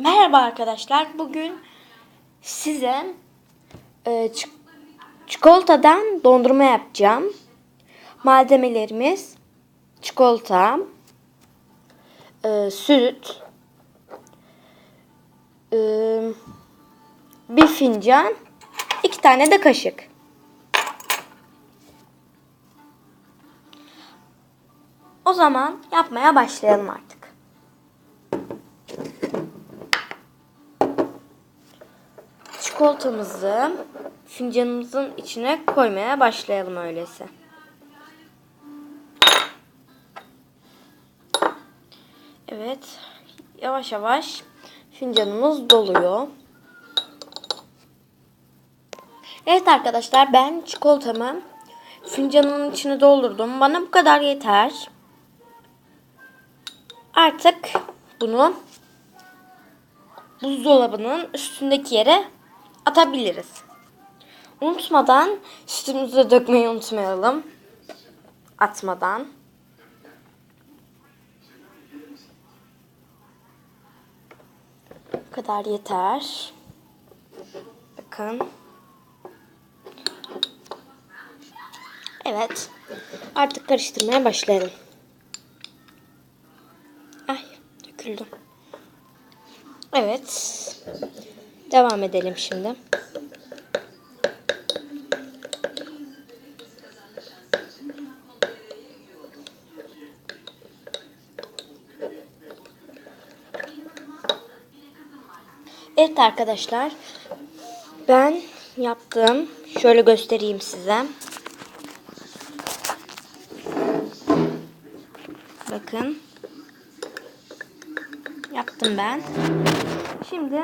Merhaba arkadaşlar. Bugün size e, çik- çikolatadan dondurma yapacağım. Malzemelerimiz çikolata, e, süt, e, bir fincan, iki tane de kaşık. O zaman yapmaya başlayalım artık. Çikolatamızı fincanımızın içine koymaya başlayalım öyleyse. Evet. Yavaş yavaş fincanımız doluyor. Evet arkadaşlar ben çikolatamı fincanımın içine doldurdum. Bana bu kadar yeter. Artık bunu buzdolabının üstündeki yere atabiliriz. Unutmadan sütümüzü dökmeyi unutmayalım. Atmadan. Bu kadar yeter. Bakın. Evet. Artık karıştırmaya başlayalım. Ay döküldü. Evet. Devam edelim şimdi. Evet arkadaşlar. Ben yaptım. Şöyle göstereyim size. Bakın. Yaptım ben. Şimdi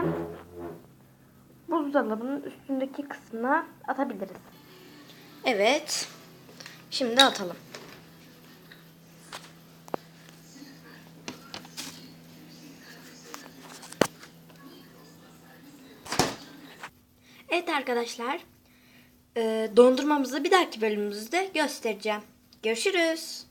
buzdolabının üstündeki kısmına atabiliriz. Evet. Şimdi atalım. Evet arkadaşlar. e, Dondurmamızı bir dahaki bölümümüzde göstereceğim. Görüşürüz.